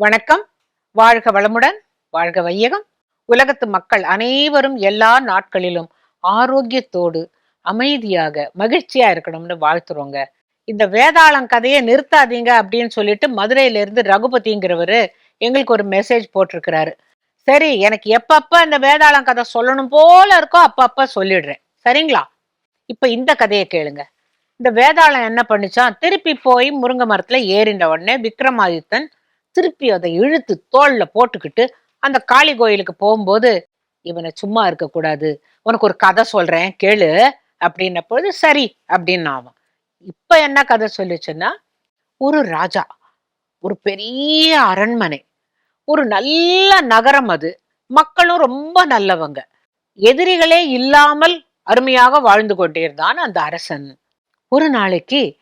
வணக்கம். வாழ்க வளமுடன் வாழ்க வையகம். உலகத்து மக்கள் அனைவரும் எல்லா நாட்களிலும் ஆரோக்கியத்தோடு அமைதியாக மகிழ்ச்சியா இருக்கணும்னு வாழ்த்துறோங்க. இந்த வேதாளம் கதையை நிறுத்தாதீங்க அப்படின்னு சொல்லிட்டு மதுரையில இருந்து ரகுபதிங்கிறவரு எங்களுக்கு ஒரு மெசேஜ் போட்டிருக்கிறாரு. சரி எனக்கு எப்பப்ப இந்த வேதாளம் கதை சொல்லணும் போல இருக்கோ அப்பப்ப சொல்லிடுறேன். சரிங்களா? இப்ப இந்த கதையை கேளுங்க. இந்த வேதாளம் என்ன பண்ணுச்சான்? திருப்பி போய் முருங்கை மரத்துல ஏறின உடனே விக்ரமாதித்தன் திருப்பி அதை இழுத்து தோல்ல போட்டுக்கிட்டு அந்த காளி கோயிலுக்கு போகும்போது இவனை சும்மா இருக்கக்கூடாது. உனக்கு ஒரு கதை சொல்றேன் கேளு. அப்படின்ன பொழுது சரி அப்படின்னு ஆவான் இப்ப என்ன கதை சொல்லுச்சுன்னா ஒரு ராஜா ஒரு பெரிய அரண்மனை ஒரு நல்ல நகரம் அது. மக்களும் ரொம்ப நல்லவங்க. எதிரிகளே இல்லாமல் அருமையாக வாழ்ந்து கொண்டிருந்தான் அந்த அரசன். ஒரு நாளைக்கு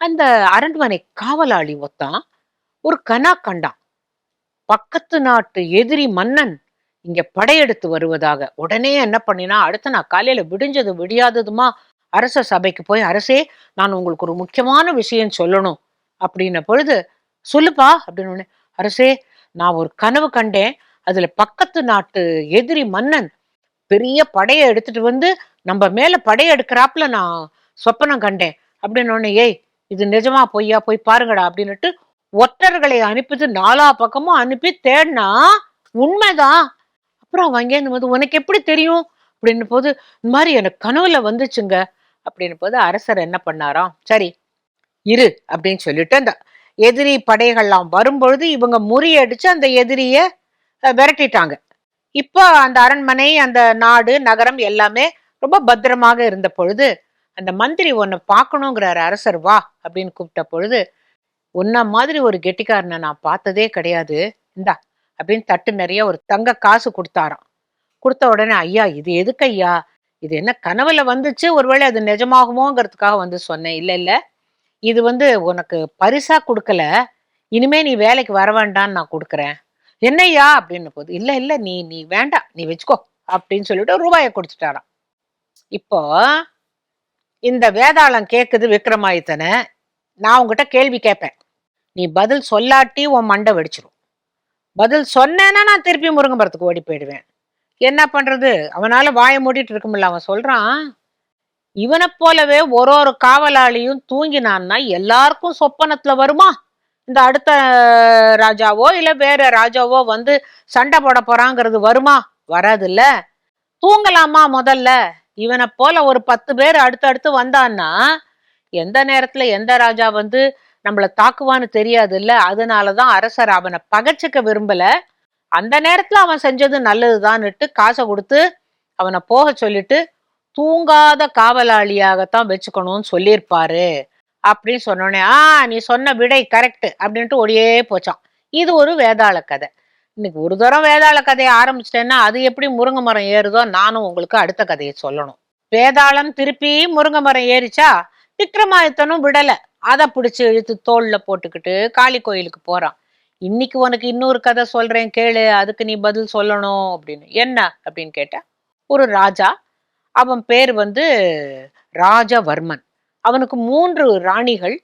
அந்த அரண்மனை காவலாளி ஒத்தான் ஒரு கனா கண்டான் பக்கத்து நாட்டு எதிரி மன்னன் இங்க படையெடுத்து வருவதாக. உடனே என்ன பண்ணினா அடுத்த நான் காலையில விடிஞ்சது விடியாததுமா அரச சபைக்கு போய் அரசே நான் உங்களுக்கு ஒரு முக்கியமான விஷயம் சொல்லணும். அப்படின்ன பொழுது சொல்லுப்பா. அப்படின்னு அரசே நான் ஒரு கனவு கண்டேன். அதுல பக்கத்து நாட்டு எதிரி மன்னன் பெரிய படையை எடுத்துட்டு வந்து நம்ம மேல படையெடுக்கிறாப்புல நான் சொப்பனம் கண்டேன். அப்படின்னு ஏய் இது நிஜமா பொய்யா? போய் பாருங்கடா. அப்படின்னுட்டு ஒற்றர்களை அனுப்பிட்டு நாலா பக்கமும் அனுப்பி தேடினா உண்மைதான் அப்புறம் அவன் அங்கேருந்து போது உனக்கு எப்படி தெரியும்? அப்படின்னு போது இந்த மாதிரி எனக்கு கனவுல வந்துச்சுங்க. அப்படின்னு போது அரசர் என்ன பண்ணாராம்? சரி இரு அப்படின்னு சொல்லிட்டு அந்த எதிரி படைகள்லாம் வரும்பொழுது இவங்க முறியடிச்சு அந்த எதிரிய விரட்டிட்டாங்க. இப்போ அந்த அரண்மனை அந்த நாடு நகரம் எல்லாமே ரொம்ப பத்திரமாக இருந்த பொழுது அந்த மந்திரி உன்னை பார்க்கணுங்கிறாரு அரசர் வா அப்படின்னு கூப்பிட்ட பொழுது உன்ன மாதிரி ஒரு கெட்டிக்காரனை நான் பார்த்ததே கிடையாது. இந்தா அப்படின்னு தட்டு நிறைய ஒரு தங்க காசு கொடுத்தாராம். கொடுத்த உடனே ஐயா இது எதுக்கு ஐயா இது என்ன கனவுல வந்துச்சு? ஒருவேளை அது நிஜமாகுமோங்கிறதுக்காக வந்து சொன்னேன். இல்லை இல்லை. இது வந்து உனக்கு பரிசா கொடுக்கல. இனிமே நீ வேலைக்கு வர வேண்டாம்னு நான் கொடுக்குறேன். என்னய்யா? அப்படின்னு போது இல்லை இல்லை. நீ நீ வேண்டாம். நீ வச்சுக்கோ. அப்படின்னு சொல்லிட்டு ரூபாயை கொடுத்துட்டாராம். இப்போ இந்த வேதாளம் கேட்குது விக்ரமாதித்தனை. நான் உங்ககிட்ட கேள்வி கேட்பேன். நீ பதில் சொல்லாட்டி உன் மண்டை வெடிச்சிரும். பதில் சொன்னேன்னா நான் திருப்பி முருங்கம்பரத்துக்கு ஓடி போயிடுவேன். என்ன பண்றது? அவனால வாயை மூடிட்டு இருக்க முடியல. அவன் சொல்றான் இவனை போலவே ஒரு ஒரு காவலாளியும் தூங்கினான்னா எல்லாருக்கும் சொப்பனத்துல வருமா? இந்த அடுத்த ராஜாவோ இல்ல வேற ராஜாவோ வந்து சண்டை போட போறாங்கிறது வருமா? வராதுல்ல. தூங்கலாமா முதல்ல? இவனை போல ஒரு பத்து பேர் அடுத்தடுத்து வந்தான்னா எந்த நேரத்துல எந்த ராஜா வந்து நம்மள தாக்குவான்னு தெரியாதுல்ல அதனாலதான் அரசர் அவனை பகைச்சிக்க விரும்பல. அந்த நேரத்துல அவன் செஞ்சது நல்லதுதான்னுட்டு காசை கொடுத்து அவனை போக சொல்லிட்டு தூங்காத காவலாளியாகத்தான் வச்சுக்கணும்னு சொல்லியிருப்பாரு அப்படின்னு சொன்னோடனே ஆ நீ சொன்ன விடை கரெக்ட் அப்படின்ட்டு ஓடியே போச்சான். இது ஒரு வேதாள கதை. இன்னைக்கு ஒரு தரம் வேதாள கதையை ஆரம்பிச்சிட்டேன்னா அது எப்படி முருங்கை மரம் ஏறுதோ நானும் உங்களுக்கு அடுத்த கதையை சொல்லணும். வேதாளம் திருப்பி முருங்கை மரம் ஏறிச்சா விக்ரமாதித்தனும் விடலை. அதை பிடிச்சி இழுத்து தோல்ல போட்டுக்கிட்டு காளி கோயிலுக்கு போறான். இன்னைக்கு உனக்கு இன்னொரு கதை சொல்றேன் கேளு அதுக்கு நீ பதில் சொல்லணும் அப்படின்னு. என்ன அப்படின்னு கேட்ட ஒரு ராஜா அவன் பேர் வந்து ராஜவர்மன். அவனுக்கு மூன்று ராணிகள்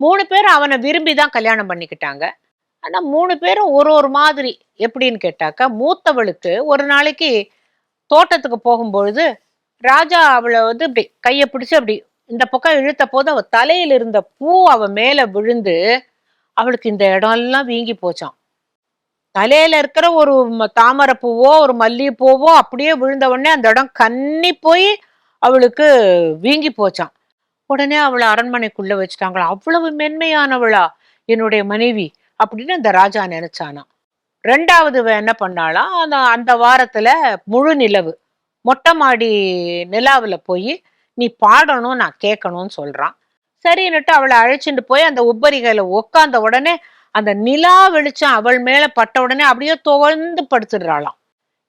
மூணு பேரும் அவனை விரும்பி தான் கல்யாணம் பண்ணிக்கிட்டாங்க. ஆனால் மூணு பேரும் ஒரு ஒரு மாதிரி. எப்படின்னு கேட்டாக்கா மூத்தவளுக்கு ஒரு நாளைக்கு தோட்டத்துக்கு போகும்பொழுது ராஜா அவளை வந்து இப்படி கையை பிடிச்சி அப்படி இந்த பக்கம் இழுத்த போது அவள் தலையில் இருந்த பூ அவள் மேலே விழுந்து அவளுக்கு இந்த இடம் எல்லாம் வீங்கி போச்சான் தலையில இருக்கிற ஒரு ம- தாமரை பூவோ ஒரு மல்லிகைப்பூவோ அப்படியே விழுந்த உடனே அந்த இடம் கன்னி போய் அவளுக்கு வீங்கி போச்சான் உடனே அவளை அரண்மனைக்குள்ள வச்சுட்டாங்களா? அவ்வளவு மென்மையானவளா என்னுடைய மனைவி அப்படின்னு அந்த ராஜா நினைச்சானா ரெண்டாவது என்ன பண்ணாலும் அந்த அந்த வாரத்துல முழு நிலவு மொட்டை மாடி நிலாவில் போய் நீ பாடணும் நான் கேட்கணும்னு சொல்றான். சரின்னுட்டு அவளை அழைச்சிட்டு போய் அந்த உப்பரிகையில உக்காந்த உடனே அந்த நிலா வெளிச்சம் அவள் மேல பட்ட உடனே அப்படியே துவழ்ந்து படுத்துடுறாளாம்.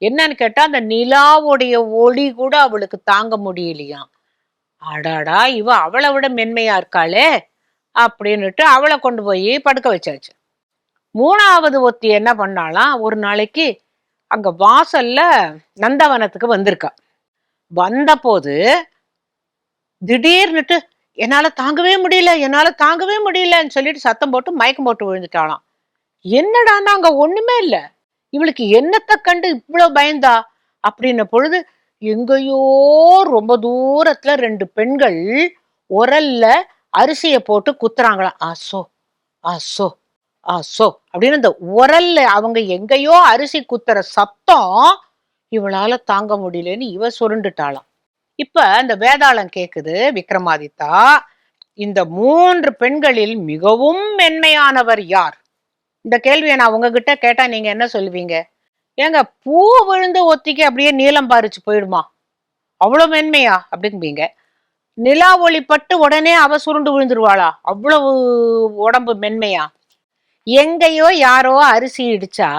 என்னன்னு கேட்டா அந்த நிலாவுடைய ஒளி கூட அவளுக்கு தாங்க முடியலையாம். அடாடா இவ அவளை விட மென்மையா இருக்காளே அப்படின்னுட்டு அவளை கொண்டு போய் படுக்க வச்சாச்சு. மூணாவது ஒத்தி என்ன பண்ணாலாம் ஒரு நாளைக்கு அங்க வாசல்ல நந்தவனத்துக்கு வந்திருக்கா. வந்தபோது திடீர்னுட்டு என்னால தாங்கவே முடியல என்னால தாங்கவே முடியலன்னு சொல்லிட்டு சத்தம் போட்டு மயக்கம் போட்டு விழுந்துட்டாளாம். என்னடான்னா அங்க ஒண்ணுமே இல்லை. இவளுக்கு என்னத்தை கண்டு இவ்வளவு பயந்தா? அப்படின்ன பொழுது எங்கேயோ ரொம்ப தூரத்துல ரெண்டு பெண்கள் உரல்ல அரிசியை போட்டு குத்துறாங்களாம் ஆசோ ஆசோ ஆசோ அப்படின்னு இந்த உரல்ல அவங்க எங்கேயோ அரிசி குத்துற சத்தம் இவளால தாங்க முடியலன்னு இவ சுருண்டுட்டாளாம். இப்ப இந்த வேதாளம் கேக்குது விக்ரமாதித்தா இந்த மூன்று பெண்களில் மிகவும் மென்மையானவர் யார்? இந்த கேள்வியை நான் உங்ககிட்ட கேட்டா நீங்க என்ன சொல்லுவீங்க? ஏங்க பூ விழுந்து ஒத்திக்கு அப்படியே நீளம் பாரிச்சு போயிடுமா? அவ்வளவு மென்மையா? அப்படிங்குவீங்க நிலா ஒளி பட்டு உடனே அவ சுருண்டு விழுந்துருவாளா? அவ்வளவு உடம்பு மென்மையா? எங்கேயோ யாரோ அரிசி இடிச்சா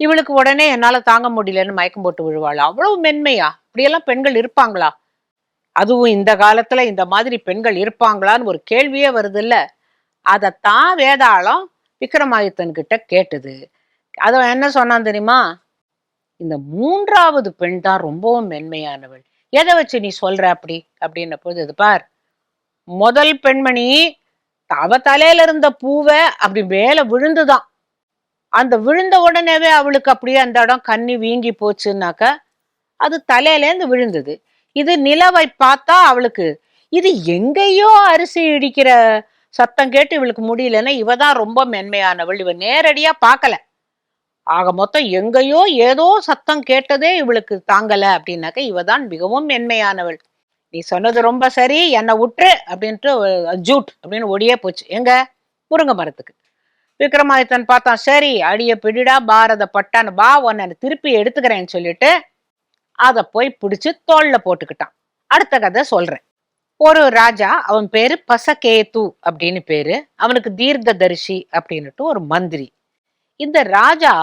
இவளுக்கு உடனே என்னால தாங்க முடியலன்னு மயக்கம் போட்டு விழுவாளா? அவ்வளவு மென்மையா? அப்படியெல்லாம் பெண்கள் இருப்பாங்களா? அதுவும் இந்த காலத்துல இந்த மாதிரி பெண்கள் இருப்பாங்களான்னு ஒரு கேள்வியே வருது இல்ல அதைத்தான் வேதாளம் விக்ரமாதித்தன் கிட்ட கேட்டது. அத என்ன சொன்னான் தெரியுமா? இந்த மூன்றாவது பெண் தான் ரொம்பவும் மென்மையானவள். எதை வச்சு நீ சொல்ற அப்படி? அப்படின்ன போது இது பார். முதல் பெண்மணி அவ தலையில இருந்த பூவை அப்படி மேல விழுந்துதான். அந்த விழுந்த உடனேவே அவளுக்கு அப்படியே அந்த இடம் கண்ணி வீங்கி போச்சுன்னாக்க அது தலையிலேருந்து விழுந்தது. இது நிலவை பார்த்தா அவளுக்கு இது எங்கேயோ அரிசி இடிக்கிற சத்தம் கேட்டு இவளுக்கு முடியலன்னா இவ தான் ரொம்ப மென்மையானவள். இவ நேரடியா பார்க்கல. ஆக மொத்தம் எங்கேயோ ஏதோ சத்தம் கேட்டதே இவளுக்கு தாங்கல அப்படின்னாக்க இவ தான் மிகவும் மென்மையானவள். நீ சொன்னது ரொம்ப சரி என்னை விட்டுரு அப்படின்ட்டு ஜூட் அப்படின்னு ஒடியே போச்சு. எங்க? முருங்கை மரத்துக்கு. விக்ரமாதித்தன் பார்த்தான். சரி அடிய பிடிடா பாரத பட்டான்னு பா உன்னை திருப்பி எடுத்துக்கிறேன்னு சொல்லிட்டு அதை போய் பிடிச்சு தோல்ல போட்டுக்கிட்டான். அடுத்த கதை சொல்றேன். ஒரு ராஜா அவன் பேரு பசகேது அப்படின்னு பேரு. அவனுக்கு தீர்க்கதரிசி அப்படின்னுட்டு ஒரு மந்திரி. இந்த ராஜா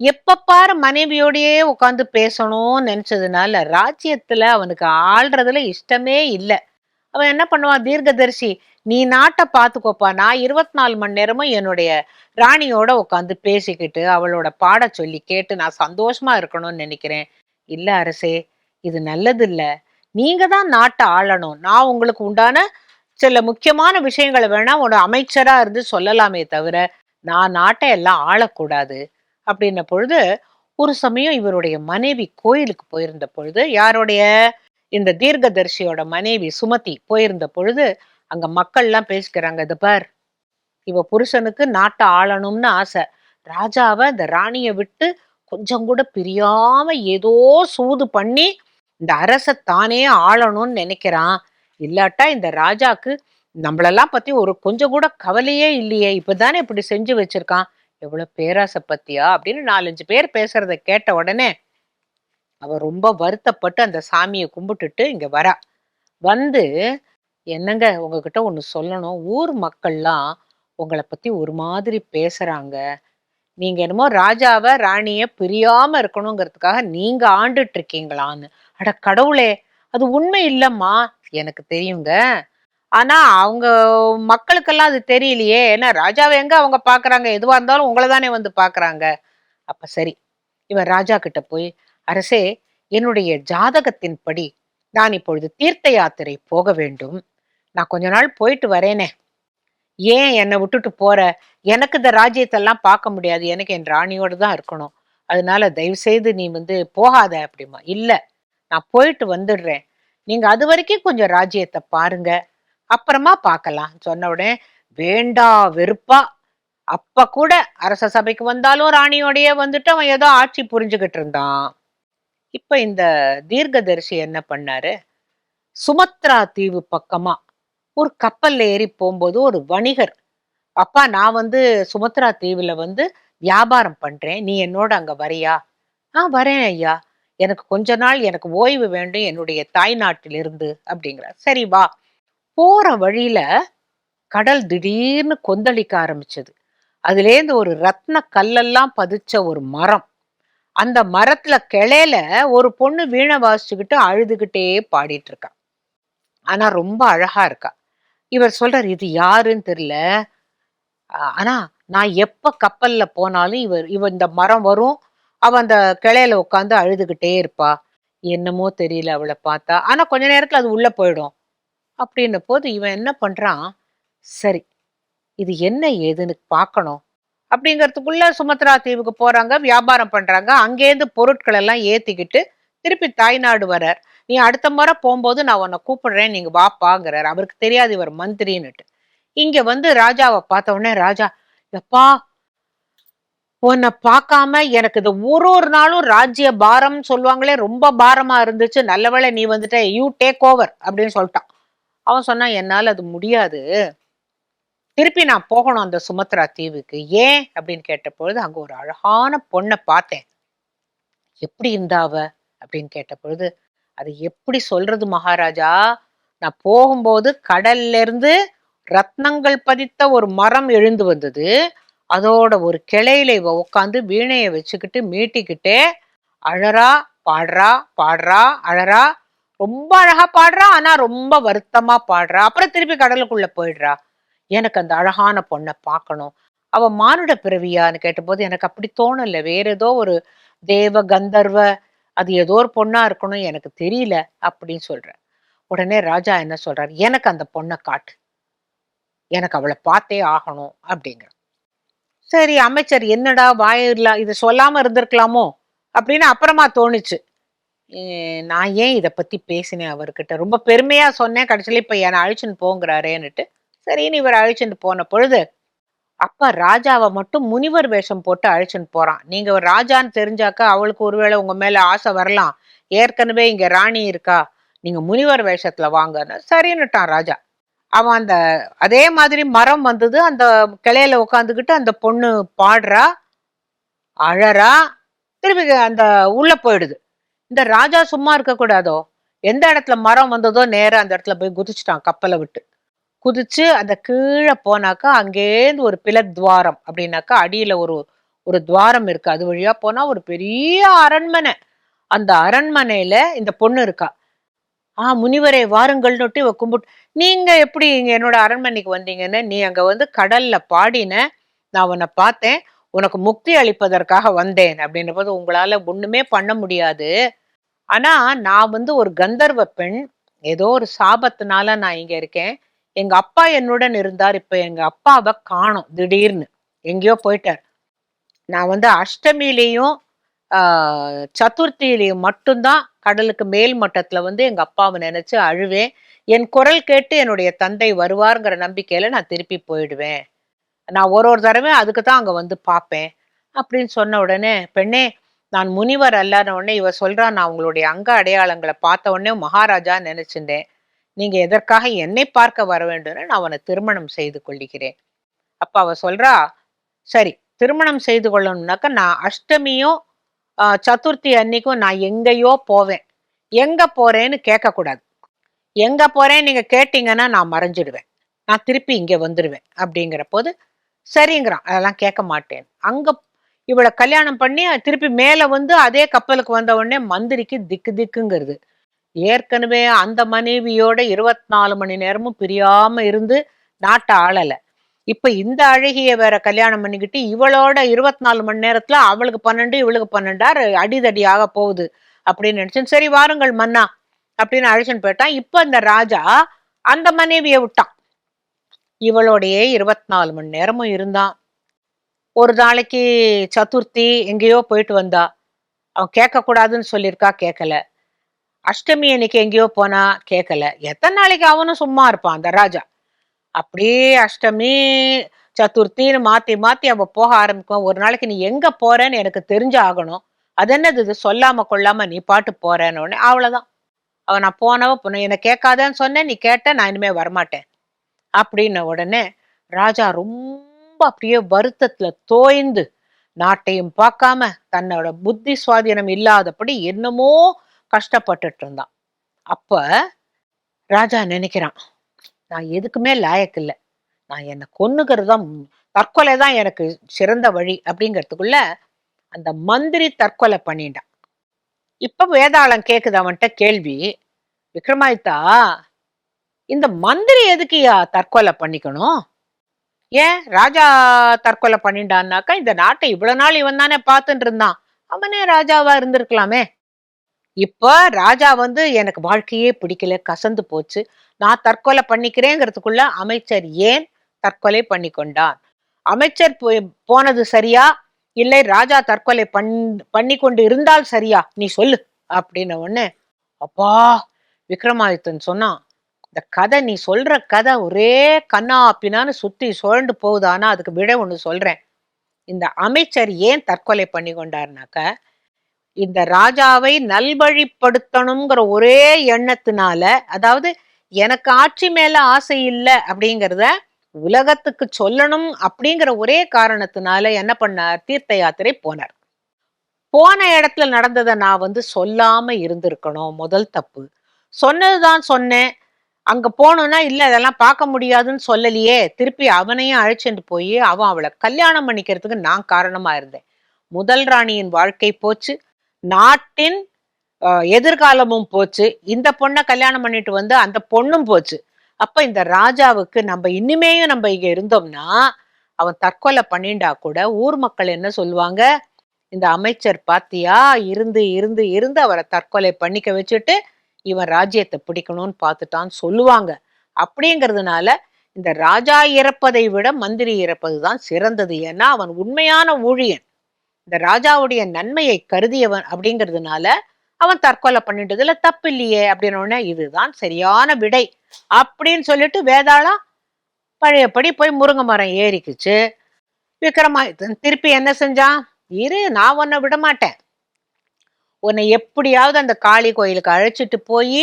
எப்பப்பாரு மனைவியோடையே உட்காந்து பேசணும்னு நினைச்சதுனால ராஜ்யத்துல அவனுக்கு ஆள்றதுல இஷ்டமே இல்லை. அவன் என்ன பண்ணுவான்? தீர்க்கதரிசி நீ நாட்டை பார்த்துக்கோப்பா. நான் இருபத்தி நாலு மணி நேரமும் என்னுடைய ராணியோட உட்காந்து பேசிக்கிட்டு அவளோட பாட சொல்லி கேட்டு நான் சந்தோஷமா இருக்கணும்னு நினைக்கிறேன். இல்ல அரசே இது நல்லதில்ல. நீங்க தான் நாட்டை ஆளணும். நான் உங்களுக்கு உண்டான சில முக்கியமான விஷயங்களை வேணா ஒரு அமைச்சரா இருந்து சொல்லலாமே தவிர நான் நாட்டை எல்லாம் ஆளக்கூடாது. அப்படின்ன பொழுது ஒரு சமயம் இவருடைய மனைவி கோயிலுக்கு போயிருந்த பொழுது யாருடைய? இந்த தீர்க்கதரிசியோட மனைவி சுமதி போயிருந்த பொழுது அங்க மக்கள்லாம் பேசிக்கிறாங்க இது பார் இவ புருஷனுக்கு நாட்டை ஆளணும்னு ஆசை. ராஜாவை இந்த ராணியை விட்டு கொஞ்சம் கூட பிரியாம ஏதோ சூது பண்ணி இந்த அரசை தானே ஆளணும்னு நினைக்கிறான். இல்லாட்டா இந்த ராஜாக்கு நம்மளெல்லாம் பத்தி ஒரு கொஞ்சம் கூட கவலையே இல்லையே. இப்பதானே இப்படி செஞ்சு வச்சிருக்கான். எவ்வளவு பேராசை பத்தியா? அப்படின்னு நாலஞ்சு பேர் பேசுறத கேட்ட உடனே அவ ரொம்ப வருத்தப்பட்டு அந்த சாமியை கும்பிட்டுட்டு இங்க வரா. வந்து என்னங்க உங்ககிட்ட ஒன்று சொல்லணும்? ஊர் மக்கள்லாம் உங்களை பத்தி ஒரு மாதிரி பேசுறாங்க. நீங்க என்னமோ ராஜாவை ராணிய பிரியாம இருக்கணுங்கிறதுக்காக நீங்க ஆண்டுட்டு இருக்கீங்களான்னு அட கடவுளே அது உண்மை இல்லம்மா. எனக்கு தெரியுங்க. ஆனா அவங்க மக்களுக்கெல்லாம் அது தெரியலையே. ஏன்னா ராஜாவை எங்க அவங்க பாக்குறாங்க? எதுவா இருந்தாலும் உங்களை தானே வந்து பாக்குறாங்க. அப்ப சரி இவன் ராஜா கிட்ட போய் அரசே என்னுடைய ஜாதகத்தின்படி நான் இப்பொழுது தீர்த்த யாத்திரை போக வேண்டும். நான் கொஞ்ச நாள் போயிட்டு வரேனே. ஏன் என்னை விட்டுட்டு போற? எனக்கு இந்த ராஜ்யத்தெல்லாம் பார்க்க முடியாது. எனக்கு என் ராணியோடு தான் இருக்கணும். அதனால தயவு செய்து நீ வந்து போகாத அப்படிமா. இல்லை நான் போயிட்டு வந்துடுறேன். நீங்க அது வரைக்கும் கொஞ்சம் ராஜ்யத்தை பாருங்க. அப்புறமா பார்க்கலாம். சொன்ன உடனே வேண்டா வெறுப்பா. அப்ப கூட அரச சபைக்கு வந்தாலும் ராணியோடையே வந்துட்டு அவன் ஏதோ ஆட்சி புரிஞ்சுக்கிட்டு இருந்தான். இப்ப இந்த தீர்க்கதரிசி என்ன பண்ணாரு? சுமத்ரா தீவு பக்கமா ஒரு கப்பல்ல ஏறி போகும்போது ஒரு வணிகர் அப்பா நான் வந்து சுமத்ரா தீவுல வந்து வியாபாரம் பண்றேன். நீ என்னோட அங்க வரியா? ஆ வரேன் ஐயா. எனக்கு கொஞ்ச நாள் எனக்கு ஓய்வு வேண்டும். என்னுடைய தாய் நாட்டிலிருந்து அப்படிங்கிறார். சரி வா. போற வழியில கடல் திடீர்னு கொந்தளிக்க ஆரம்பிச்சது. அதுலேருந்து ஒரு ரத்ன கல்லெல்லாம் பதிச்ச ஒரு மரம். அந்த மரத்துல கிளையில ஒரு பொண்ணு வீணை வாசிச்சுக்கிட்டு அழுதுகிட்டே பாடிட்டு இருக்கா. ஆனா ரொம்ப அழகா இருக்கா. இவர் சொல்றார் இது யாருன்னு தெரியல. ஆனா நான் எப்ப கப்பல்ல போனாலும் இவர் இவ இந்த மரம் வரும். அவ அந்த கிளையில உட்காந்து அழுதுகிட்டே இருப்பா. என்னமோ தெரியல அவளை பார்த்தா. ஆனா கொஞ்ச நேரத்துல அது உள்ள போயிடும். அப்படின்ன போது இவன் என்ன பண்றான்? சரி இது என்ன ஏதுன்னு பார்க்கணும். அப்படிங்கிறதுக்குள்ள சுமத்ரா தீவுக்கு போறாங்க வியாபாரம் பண்றாங்க. அங்கேருந்து பொருட்கள் எல்லாம் ஏத்திக்கிட்டு திருப்பி தாய்நாடு வரார் நீ அடுத்த முறை போகும்போது நான் உன்னை கூப்பிடுறேன் நீங்க வாப்பாங்கிறார். அவருக்கு தெரியாது இவர் மந்திரின்னுட்டு. இங்க வந்து ராஜாவை பார்த்த உடனே ராஜா எப்பா உன்னை பார்க்காம எனக்கு இது ஒரு ஒரு நாளும் ராஜ்ய பாரம் சொல்லுவாங்களே ரொம்ப பாரமா இருந்துச்சு. நல்லவேளை நீ வந்துட்ட யூ டேக் ஓவர் அப்படின்னு சொல்லிட்டான். அவன் சொன்னான் என்னால் அது முடியாது. திருப்பி நான் போகணும் அந்த சுமத்ரா தீவுக்கு. ஏன்? அப்படின்னு கேட்ட பொழுது அங்க ஒரு அழகான பொண்ணை பார்த்தேன். எப்படி இருந்தாவ? அப்படின்னு கேட்ட பொழுது அது எப்படி சொல்றது மகாராஜா? நான் போகும்போது கடல்ல இருந்து ரத்னங்கள் பதித்த ஒரு மரம் எழுந்து வந்தது. அதோட ஒரு கிளையில இவ உட்காந்து வீணையை வச்சுக்கிட்டு மீட்டிக்கிட்டே அழறா பாடுறா பாடுறா அழறா. ரொம்ப அழகா பாடுறா ஆனா ரொம்ப வருத்தமா பாடுறா. அப்புறம் திருப்பி கடலுக்குள்ள போயிடுறா. எனக்கு அந்த அழகான பொண்ணை பார்க்கணும். அவ மானுட பிறவியான்னு கேட்டபோது எனக்கு அப்படி தோணல. வேற ஏதோ ஒரு தேவ கந்தர்வ அது ஏதோ ஒரு பொண்ணா இருக்கணும் எனக்கு தெரியல அப்படின்னு சொல்ற உடனே ராஜா என்ன சொல்றாரு? எனக்கு அந்த பொண்ணை காட்டு. எனக்கு அவளை பார்த்தே ஆகணும் அப்படிங்கிற சரி அமைச்சர் என்னடா வாயில்லா இது சொல்லாம இருந்திருக்கலாமோ அப்படின்னு அப்புறமா தோணுச்சு. நான் ஏன் இதை பத்தி பேசினேன் அவர்கிட்ட? ரொம்ப பெருமையா சொன்னேன். கடைசியில் இப்ப என்னை அழிச்சுன்னு போங்கிறாரேன்னுட்டு. சரின்னு இவர் அழிச்சுட்டு போன பொழுது அப்ப ராஜாவை மட்டும் முனிவர் வேஷம் போட்டு அழைச்சின்னு போறான். நீங்க ராஜான்னு தெரிஞ்சாக்கா அவளுக்கு ஒருவேளை உங்க மேல ஆசை வரலாம். ஏற்கனவே இங்க ராணி இருக்கா. நீங்க முனிவர் வேஷத்துல வாங்கன்னு சரின்னுட்டான் ராஜா. அவன் அந்த அதே மாதிரி மரம் வந்தது அந்த கிளையில உட்காந்துக்கிட்டு அந்த பொண்ணு பாடுறா அழறா திருப்பி அந்த உள்ள போயிடுது. இந்த ராஜா சும்மா இருக்க கூடாதோ எந்த இடத்துல மரம் வந்ததோ நேரா அந்த இடத்துல போய் குதிச்சுட்டான் கப்பலை விட்டு. குதிச்சு அந்த கீழே போனாக்கா அங்கேருந்து ஒரு பிளத்வாரம் அப்படின்னாக்கா அடியில ஒரு ஒரு துவாரம் இருக்கு. அது வழியா போனா ஒரு பெரிய அரண்மனை. அந்த அரண்மனையில இந்த பொண்ணு இருக்கா. ஆ முனிவரே வாருங்கள்னுட்டு இவ கும்பிட்டு நீங்க எப்படி இங்க என்னோட அரண்மனைக்கு வந்தீங்கன்னு? நீ அங்க வந்து கடல்ல பாடின நான் உன்னை பார்த்தேன். உனக்கு முக்தி அளிப்பதற்காக வந்தேன். அப்படின்ற போது உங்களால ஒண்ணுமே பண்ண முடியாது. ஆனா நான் வந்து ஒரு கந்தர்வ பெண். ஏதோ ஒரு சாபத்தினால நான் இங்க இருக்கேன். எங்க அப்பா என்னுடன் இருந்தார். இப்ப எங்க அப்பாவை காணும் திடீர்னு. எங்கேயோ போயிட்டார். நான் வந்து அஷ்டமியிலையும் சதுர்த்தியிலையும் மட்டும்தான் கடலுக்கு மேல் மட்டத்துல வந்து எங்க அப்பாவை நினைச்சு அழுவேன். என் குரல் கேட்டு என்னுடைய தந்தை வருவாருங்கிற நம்பிக்கையில நான் திருப்பி போயிடுவேன். நான் ஒரு ஒரு தடவை அதுக்கு தான் அங்க வந்து பார்ப்பேன். அப்படின்னு சொன்ன உடனே பெண்ணே நான் முனிவர் அல்லாத உடனே இவ சொல்றா நான் உங்களுடைய அங்க அடையாளங்களை பார்த்த உடனே மகாராஜா நினைச்சிருந்தேன். நீங்க எதற்காக என்னை பார்க்க வர வேண்டும்னு நான் அவனை திருமணம் செய்து கொள்ளுகிறேன் அப்ப அவ சொல்றா சரி திருமணம் செய்து கொள்ளணும்னாக்க நான் அஷ்டமியும் சதுர்த்தி அன்னைக்கும் நான் எங்கேயோ போவேன். எங்க போறேன்னு கேட்கக்கூடாது. எங்க போறேன் நீங்க கேட்டீங்கன்னா நான் மறைஞ்சிடுவேன். நான் திருப்பி இங்க வந்துடுவேன் அப்படிங்கிற போது சரிங்கிறான் அதெல்லாம் கேட்க மாட்டேன். அங்க இவளை கல்யாணம் பண்ணி திருப்பி மேலே வந்து அதே கப்பலுக்கு வந்த உடனே மந்திரிக்கு திக்கு திக்குங்கிறது. ஏற்கனவே அந்த மனைவியோட இருபத்தி நாலு மணி நேரமும் பிரியாம இருந்து நாட்டை ஆளலை. இப்ப இந்த அழகிய வேற கல்யாணம் பண்ணிக்கிட்டு இவளோட இருபத்தி நாலு மணி நேரத்துல அவளுக்கு பன்னெண்டு இவளுக்கு பன்னெண்டாரு அடிதடியாக அடிதடி போகுது அப்படின்னு நினைச்சேன். சரி வாருங்கள் மன்னா அப்படின்னு அழைச்சுன்னு போயிட்டான். இப்ப இந்த ராஜா அந்த மனைவியை விட்டான். இவளோடையே இருபத்தி நாலு மணி நேரமும் இருந்தான். ஒரு நாளைக்கு சதுர்த்தி எங்கேயோ போயிட்டு வந்தா. அவன் கேட்க கூடாதுன்னு சொல்லியிருக்கா கேட்கல. அஷ்டமி அன்னைக்கு எங்கேயோ போனா கேட்கல எத்தனை நாளைக்கு அவனும் சும்மா இருப்பான் அந்த ராஜா. அப்படியே அஷ்டமி சதுர்த்தின்னு மாத்தி மாத்தி அவன் போக ஆரம்பிக்கும் ஒரு நாளைக்கு நீ எங்க போறேன்னு எனக்கு தெரிஞ்சு ஆகணும் அது என்னது இது? சொல்லாம கொள்ளாம நீ பாட்டு போறேன்னு உடனே அவ்வளவுதான். அவன் நான் போனவ பொண்ணு என்னை கேட்காதேன்னு சொன்னேன் நீ கேட்ட நான் இனிமே வரமாட்டேன். அப்படின்ன உடனே ராஜா ரொம்ப அப்படியே வருத்தத்துல தோய்ந்து நாட்டையும் பார்க்காம தன்னோட புத்தி சுவாதீனம் இல்லாதபடி என்னமோ கஷ்டப்பட்டுட்டு இருந்தான் அப்போ ராஜா நினைக்கிறான் நான் எதுக்குமே லாயக்கு இல்லை நான் என்னை கொன்னுகிறது தான் தற்கொலை தான் எனக்கு சிறந்த வழி அப்படிங்கிறதுக்குள்ள அந்த மந்திரி தற்கொலை பண்ணிட்டான். இப்போ வேதாளம் கேட்குது அவன்கிட்ட கேள்வி விக்ரமாதித்தா இந்த மந்திரி எதுக்குயா தற்கொலை பண்ணிக்கணும்? ஏன் ராஜா தற்கொலை பண்ணிட்டான்னாக்கா இந்த நாட்டை இவ்வளோ நாள் இவன் தானே பார்த்துட்டு இருந்தான் அவனே ராஜாவா இருந்திருக்கலாமே. இப்போ ராஜா வந்து எனக்கு வாழ்க்கையே பிடிக்கல கசந்து போச்சு. நான் தற்கொலை பண்ணிக்கிறேங்கிறதுக்குள்ள அமைச்சர் ஏன் தற்கொலை பண்ணி கொண்டான் அமைச்சர் போனது சரியா? இல்லை ராஜா தற்கொலை பண் பண்ணி கொண்டு இருந்தால் சரியா? நீ சொல்லு அப்படின்ன உடனே அப்பா விக்ரமாதித்தன் சொன்னான் இந்த கதை நீ சொல்ற கதை ஒரே கண்ணா பின்னான்னு சுத்தி சுழண்டு போகுது. ஆனா அதுக்கு விட ஒன்று சொல்றேன். இந்த அமைச்சர் ஏன் தற்கொலை பண்ணி கொண்டாருனாக்க இந்த ராஜாவை நல்வழிப்படுத்தணுங்கிற ஒரே எண்ணத்தினால அதாவது எனக்கு ஆட்சி மேல ஆசை இல்லை அப்படிங்கிறத உலகத்துக்கு சொல்லணும் அப்படிங்கிற ஒரே காரணத்தினால என்ன பண்ணார்? தீர்த்த யாத்திரை போனார். போன இடத்துல நடந்ததை நான் வந்து சொல்லாம இருந்திருக்கணும் முதல் தப்பு. சொன்னதுதான் சொன்னேன். அங்க போனோம்னா இல்ல அதெல்லாம் பார்க்க முடியாதுன்னு சொல்லலையே. திருப்பி அவனையும் அழைச்சிட்டு போய் அவன் அவளை கல்யாணம் பண்ணிக்கிறதுக்கு நான் காரணமா இருந்தேன். முதல் ராணியின் வாழ்க்கை போச்சு. நாட்டின் எதிர்காலமும் போச்சு. இந்த பொண்ணை கல்யாணம் பண்ணிட்டு வந்து அந்த பொண்ணும் போச்சு. அப்ப இந்த ராஜாவுக்கு நம்ம இனிமேயும் நம்ம இங்க இருந்தோம்னா அவன் தற்கொலை பண்ணிண்டா கூட ஊர் மக்கள் என்ன சொல்லுவாங்க? இந்த அமைச்சர் பாத்தியா? இருந்து இருந்து இருந்து அவரை தற்கொலை பண்ணிக்க வச்சுட்டு இவன் ராஜ்யத்தை பிடிக்கணும்னு பார்த்துட்டான்னு சொல்லுவாங்க. அப்படிங்கிறதுனால இந்த ராஜா இறப்பதை விட மந்திரி இறப்பது தான் சிறந்தது. ஏன்னா அவன் உண்மையான ஊழியன். இந்த ராஜாவுடைய நன்மையை கருதியவன் அப்படிங்கிறதுனால அவன் தற்கொலை பண்ணிட்டதுல தப்பு இல்லையே அப்படின்னு இதுதான் சரியான விடை அப்படின்னு சொல்லிட்டு வேதாளா பழையபடி போய் முருங்கை மரம் ஏறிக்குச்சு. விக்ரமாதித்தன் திருப்பி என்ன செஞ்சான்? இரு நான் உன்னை விட மாட்டேன் உன்னை எப்படியாவது அந்த காளி கோயிலுக்கு அழைச்சிட்டு போய்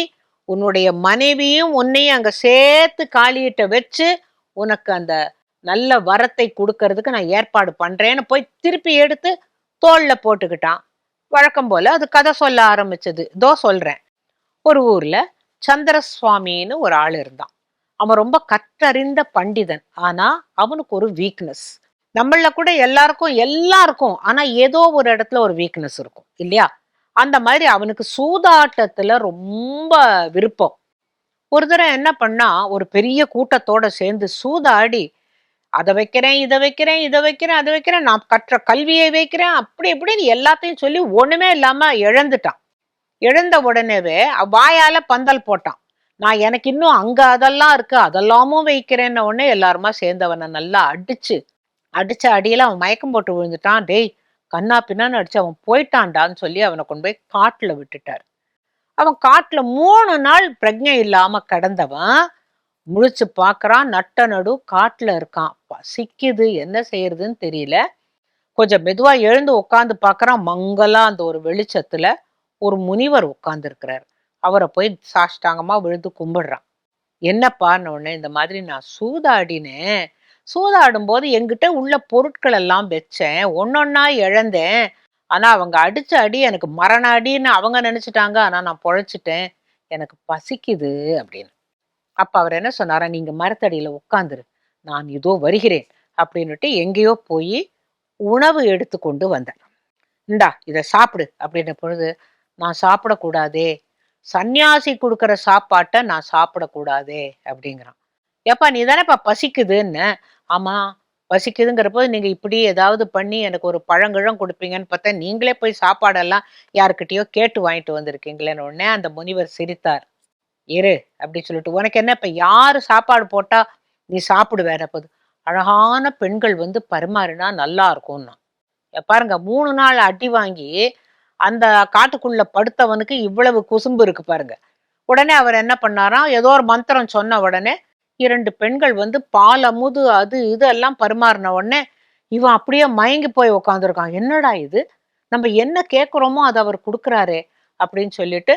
உன்னுடைய மனைவியும் உன்னையும் அங்க சேர்த்து காளியிட்ட வச்சு உனக்கு அந்த நல்ல வரத்தை கொடுக்கறதுக்கு நான் ஏற்பாடு பண்றேன்னு போய் திருப்பி எடுத்து தோல்ல போட்டுக்கிட்டான். வழக்கம் போல அது கதை சொல்ல ஆரம்பிச்சது. இதோ சொல்றேன். ஒரு ஊர்ல சந்திரசுவாமின்னு ஒரு ஆள் இருந்தான். அவன் ரொம்ப கற்றறிந்த பண்டிதன். ஆனா அவனுக்கு ஒரு வீக்னஸ் நம்மள கூட எல்லாருக்கும் எல்லாருக்கும் ஆனா ஏதோ ஒரு இடத்துல ஒரு வீக்னஸ் இருக்கும். இல்லையா? அந்த மாதிரி அவனுக்கு சூதாட்டத்துல ரொம்ப விருப்பம். ஒரு தடவை என்ன பண்ணா ஒரு பெரிய கூட்டத்தோட சேர்ந்து சூதாடி அதை வைக்கிறேன் இதை வைக்கிறேன் இதை வைக்கிறேன் அதை வைக்கிறேன் நான் கற்ற கல்வியை வைக்கிறேன் அப்படி இப்படின்னு எல்லாத்தையும் சொல்லி ஒண்ணுமே இல்லாம இழந்துட்டான் இழந்த உடனேவே வாயால பந்தல் போட்டான். நான் எனக்கு இன்னும் அங்க அதெல்லாம் இருக்கு அதெல்லாமும் வைக்கிறேன்ன உடனே எல்லாருமா சேர்ந்தவனை நல்லா அடிச்சு அடிச்ச அடியில அவன் மயக்கம் போட்டு விழுந்துட்டான். டேய் கண்ணா பின்னான்னு அடிச்சு அவன் போயிட்டான்டான்னு சொல்லி அவனை கொண்டு போய் காட்டுல விட்டுட்டார். அவன் காட்டுல மூணு நாள் பிரஜை இல்லாம கிடந்தவன் முழிச்சு பார்க்குறான் நட்ட நடு காட்டில் இருக்கான். பசிக்குது என்ன செய்யறதுன்னு தெரியல. கொஞ்சம் மெதுவாக எழுந்து உட்காந்து பார்க்குறான் மங்கலாக அந்த ஒரு வெளிச்சத்தில் ஒரு முனிவர் உட்காந்துருக்கிறார் அவரை போய் சாஷ்டாங்கமாக விழுந்து கும்பிடுறான். என்னப்பான்னு உடனே இந்த மாதிரி நான் சூதாடினேன். சூதாடும் போது என்கிட்ட உள்ள பொருட்கள் எல்லாம் வச்சேன். ஒன்னொன்னா இழந்தேன். ஆனா அவங்க அடிச்ச அடி எனக்கு மரண அடின்னு அவங்க நினைச்சிட்டாங்க. ஆனா நான் பொழைச்சிட்டேன். எனக்கு பசிக்குது அப்படின்னு. அப்ப அவர் என்ன சொன்னாரா நீங்க மரத்தடியில உட்காந்துரு நான் இதோ வருகிறேன் அப்படின்னுட்டு எங்கேயோ போய் உணவு எடுத்து கொண்டு வந்தார். இந்தா இதை சாப்பிடு அப்படின்ன பொழுது நான் சாப்பிடக்கூடாதே சந்நியாசி கொடுக்குற சாப்பாட்டை நான் சாப்பிடக்கூடாதே அப்படிங்கிறான். ஏப்பா நீ தானேப்பா பசிக்குதுன்னு? ஆமா பசிக்குதுங்கிற போது நீங்கள் இப்படி ஏதாவது பண்ணி எனக்கு ஒரு பழங்கிழம் கொடுப்பீங்கன்னு பார்த்தா நீங்களே போய் சாப்பாடெல்லாம் யாருக்கிட்டேயோ கேட்டு வாங்கிட்டு வந்திருக்கீங்களேன்னு உடனே அந்த முனிவர் சிரித்தார். இரு அப்படி சொல்லிட்டு உனக்கு என்ன இப்போ யார் சாப்பாடு போட்டால் நீ சாப்பிடு வேற போது அழகான பெண்கள் வந்து பரிமாறினா நல்லா இருக்கும்னா. பாருங்க மூணு நாள் அடி வாங்கி அந்த காட்டுக்குள்ள படுத்தவனுக்கு இவ்வளவு குசும்பு இருக்கு பாருங்க. உடனே அவர் என்ன பண்ணாராம் ஏதோ ஒரு மந்திரம் சொன்ன உடனே இரண்டு பெண்கள் வந்து பால் அமுது அது இது எல்லாம் பரிமாறின உடனே இவன் அப்படியே மயங்கி போய் உக்காந்துருக்கான். என்னடா இது? நம்ம என்ன கேட்குறோமோ அதை அவர் கொடுக்குறாரு அப்படின்னு சொல்லிட்டு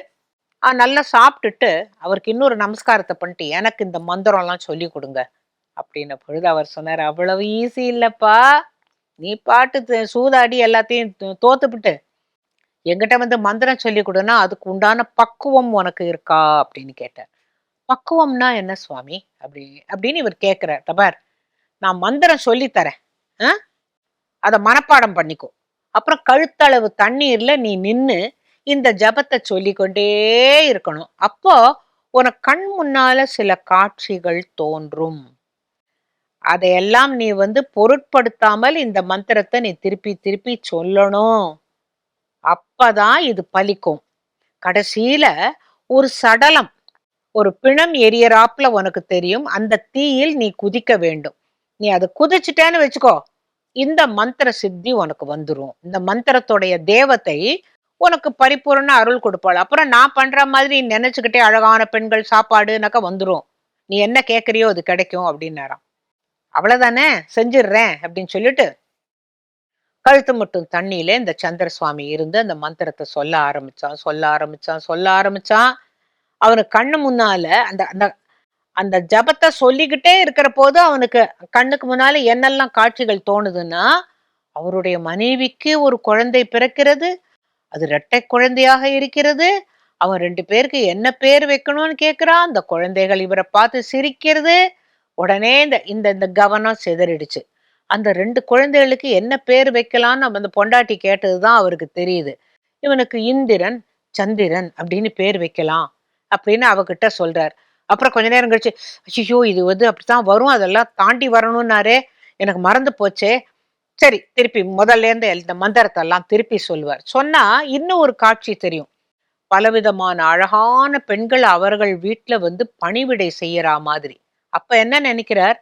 நல்லா சாப்பிட்டுட்டு அவருக்கு இன்னொரு நமஸ்காரத்தை பண்ணிட்டு எனக்கு இந்த மந்திரம்லாம் சொல்லி கொடுங்க. அப்படின்ன பொழுது அவர் சொன்னார் அவ்வளவு ஈஸி இல்லைப்பா. நீ பாட்டு த- சூதாடி எல்லாத்தையும் தோ- எங்கிட்ட வந்து மந்திரம் சொல்லி கொடுன்னா அதுக்கு உண்டான பக்குவம் உனக்கு இருக்கா? அப்படின்னு கேட்டார். பக்குவம்னா என்ன சுவாமி? அப்படி அப்படின்னு இவர் கேட்குறார் தபார் நான் மந்திரம் சொல்லித்தரேன் ஆ? அதை மனப்பாடம் பண்ணிக்கோ. அப்புறம் கழுத்தளவு தண்ணீரில் நீ நின்று இந்த ஜபத்தை சொல்லிக்கொண்டே இருக்கணும். அப்போ உனக்கு கண் முன்னால சில காட்சிகள் தோன்றும். அதையெல்லாம் நீ வந்து பொருட்படுத்தாமல் இந்த மந்திரத்தை நீ திருப்பி திருப்பி சொல்லணும். அப்பதான் இது பலிக்கும். கடைசியில ஒரு சடலம் ஒரு பிணம் எரியறாப்புல உனக்கு தெரியும். அந்த தீயில் நீ குதிக்க வேண்டும். நீ அதை குதிச்சிட்டேன்னு வச்சுக்கோ. இந்த மந்திர சித்தி உனக்கு வந்துரும். இந்த மந்திரத்துடைய தேவத்தை உனக்கு பரிபூரண அருள் கொடுப்பாள். அப்புறம் நான் பண்ற மாதிரி நினைச்சுக்கிட்டே அழகான பெண்கள் சாப்பாடுனாக்கா வந்துடும் நீ என்ன கேட்குறியோ அது கிடைக்கும் அப்படின்னாராம். அவ்வளவுதானே? செஞ்சிடுறேன் அப்படின்னு சொல்லிட்டு கழுத்து மட்டும் தண்ணியில இந்த சந்திர சுவாமி இருந்து அந்த மந்திரத்தை சொல்ல ஆரம்பிச்சான் சொல்ல ஆரம்பிச்சான் சொல்ல ஆரம்பிச்சான். அவனுக்கு கண்ணு முன்னால அந்த அந்த அந்த ஜபத்தை சொல்லிக்கிட்டே இருக்கிற போது அவனுக்கு கண்ணுக்கு முன்னால என்னெல்லாம் காட்சிகள் தோணுதுன்னா அவருடைய மனைவிக்கு ஒரு குழந்தை பிறக்கிறது அது இரட்டை குழந்தையாக இருக்கிறது. அவன் ரெண்டு பேருக்கு என்ன பேர் வைக்கணும்னு கேட்குறான் அந்த குழந்தைகள் இவரை பார்த்து சிரிக்கிறது. உடனே இந்த இந்த இந்த கவனம் சிதறிடுச்சு. அந்த ரெண்டு குழந்தைகளுக்கு என்ன பேர் வைக்கலாம்னு நம்ம அந்த பொண்டாட்டி கேட்டதுதான் அவருக்கு தெரியுது. இவனுக்கு இந்திரன் சந்திரன் அப்படின்னு பேர் வைக்கலாம் அப்படின்னு அவகிட்ட சொல்றார். அப்புறம் கொஞ்ச நேரம் கழிச்சு ஐயோ இது வந்து அப்படித்தான் வரும். அதெல்லாம் தாண்டி வரணும்னாரே. எனக்கு மறந்து போச்சே. சரி திருப்பி முதல்ல இருந்து இந்த மந்திரத்தை எல்லாம் திருப்பி சொல்வார் சொன்னா இன்னும் ஒரு காட்சி தெரியும். பலவிதமான அழகான பெண்கள் அவர்கள் வீட்டுல வந்து பணிவிடை செய்யறா மாதிரி. அப்ப என்ன நினைக்கிறார்?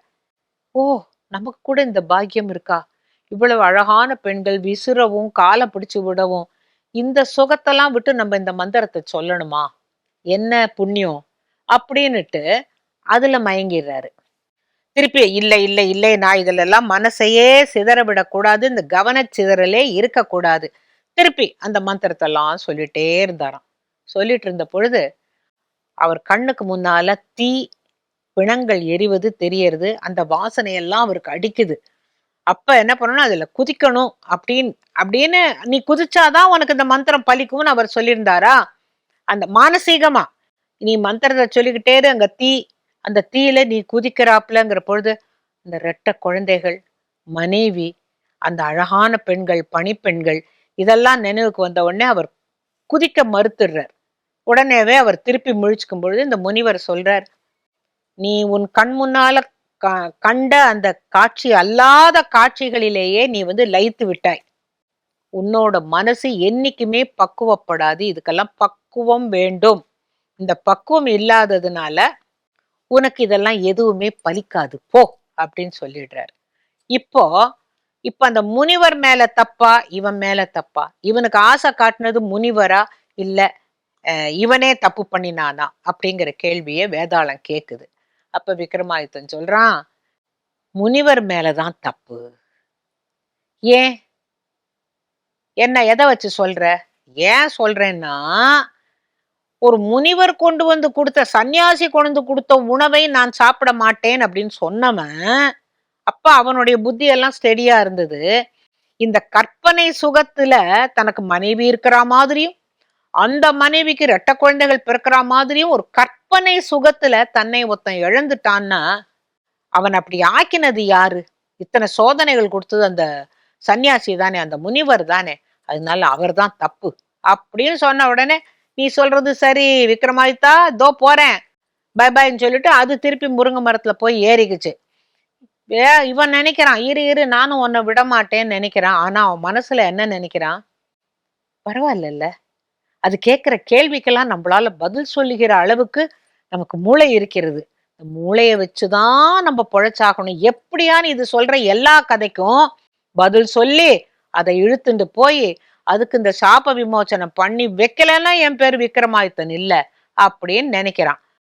ஓ நமக்கு கூட இந்த பாக்கியம் இருக்கா? இவ்வளவு அழகான பெண்கள் விசிறவும் காலை பிடிச்சு விடவும் இந்த சுகத்தெல்லாம் விட்டு நம்ம இந்த மந்திரத்தை சொல்லணுமா? என்ன புண்ணியம்? அப்படின்னுட்டு அதுல மயங்கிடுறாரு. திருப்பி இல்லை இல்லை இல்லை நான் இதுல எல்லாம் மனசையே சிதறவிடக்கூடாது இந்த கவனச்சிதறலே இருக்கக்கூடாது. திருப்பி அந்த மந்திரத்தெல்லாம் சொல்லிட்டே இருந்தாராம். சொல்லிட்டு இருந்த பொழுது அவர் கண்ணுக்கு முன்னால தீ பிணங்கள் எரிவது தெரியறது அந்த வாசனையெல்லாம் அவருக்கு அடிக்குது. அப்ப என்ன பண்ணணும்? அதுல குதிக்கணும் அப்படின்னு அப்படின்னு நீ குதிச்சாதான் உனக்கு இந்த மந்திரம் பலிக்கும்னு அவர் சொல்லியிருந்தாரா? அந்த மானசீகமா நீ மந்திரத்தை சொல்லிக்கிட்டே இரு அங்க தீ அந்த தீயில நீ குதிக்கிறாப்புலங்கிற பொழுது அந்த ரெட்ட குழந்தைகள் மனைவி அந்த அழகான பெண்கள் பணிப்பெண்கள் இதெல்லாம் நினைவுக்கு வந்த உடனே அவர் குதிக்க மறுத்துடுறார். உடனேவே அவர் திருப்பி முழிச்சுக்கும் பொழுது இந்த முனிவர் சொல்றார் நீ உன் கண் முன்னால க- கண்ட அந்த காட்சி அல்லாத காட்சிகளிலேயே நீ வந்து லயித்து விட்டாய். உன்னோட மனசு என்னைக்குமே பக்குவப்படாது. இதுக்கெல்லாம் பக்குவம் வேண்டும். இந்த பக்குவம் இல்லாததுனால உனக்கு இதெல்லாம் எதுவுமே பலிக்காது. போ அப்படின்னு சொல்லிடுறாரு. இப்போ இப்ப அந்த முனிவர் மேல தப்பா இவன் மேல தப்பா? இவனுக்கு ஆசை காட்டினது முனிவரா? இல்ல இவனே தப்பு பண்ணினானா? அப்படிங்கிற கேள்வியை வேதாளம் கேக்குது. அப்ப விக்ரமாதித்தன் சொல்றான் முனிவர் மேலதான் தப்பு. ஏன்? என்ன எதை வச்சு சொல்ற? ஏன் சொல்றேன்னா ஒரு முனிவர் கொண்டு வந்து கொடுத்த சன்னியாசி கொண்டு வந்து கொடுத்த உணவை நான் சாப்பிட மாட்டேன் அப்படின்னு சொன்னவன் அப்ப அவனுடைய புத்தி எல்லாம் ஸ்டெடியா இருந்தது. இந்த கற்பனை சுகத்துல தனக்கு மனைவி இருக்கிற மாதிரியும் அந்த மனைவிக்கு ரெட்ட குழந்தைகள் பிறக்கிற மாதிரியும் ஒரு கற்பனை சுகத்துல தன்னை ஒருத்தன் இழந்துட்டான்னா அவன் அப்படி ஆக்கினது யாரு? இத்தனை சோதனைகள் கொடுத்தது அந்த சன்னியாசி தானே அந்த முனிவர் தானே. அதனால அவர்தான் தப்பு. அப்படின்னு சொன்ன உடனே நீ சொல்றது சரி விக்ரமாதித்தா தோ போறேன். பை பாய்ன்னு சொல்லிட்டு அது திருப்பி முருங்கை மரத்துல போய் ஏறிக்குச்சு. ஏ இவன் நினைக்கிறான் இரு இரு நானும் உன்னை விட மாட்டேன்னு நினைக்கிறான். ஆனா அவன் மனசுல என்ன நினைக்கிறான்? பரவாயில்லல்ல. அது கேட்குற கேள்விக்கெல்லாம் நம்மளால பதில் சொல்லுகிற அளவுக்கு நமக்கு மூளை இருக்கிறது. மூளையை வச்சுதான் நம்ம பொழைச்சாகணும். எப்படியான்னு இது சொல்ற எல்லா கதைக்கும் பதில் சொல்லி அதை இழுத்துட்டு போய் அதுக்கு இந்த சாப விமோச்சனம் பண்ணி வைக்கலன்னா என் பேர் விக்ரமாதித்தன் இல்லை அப்படின்னு நினைக்கிறான்.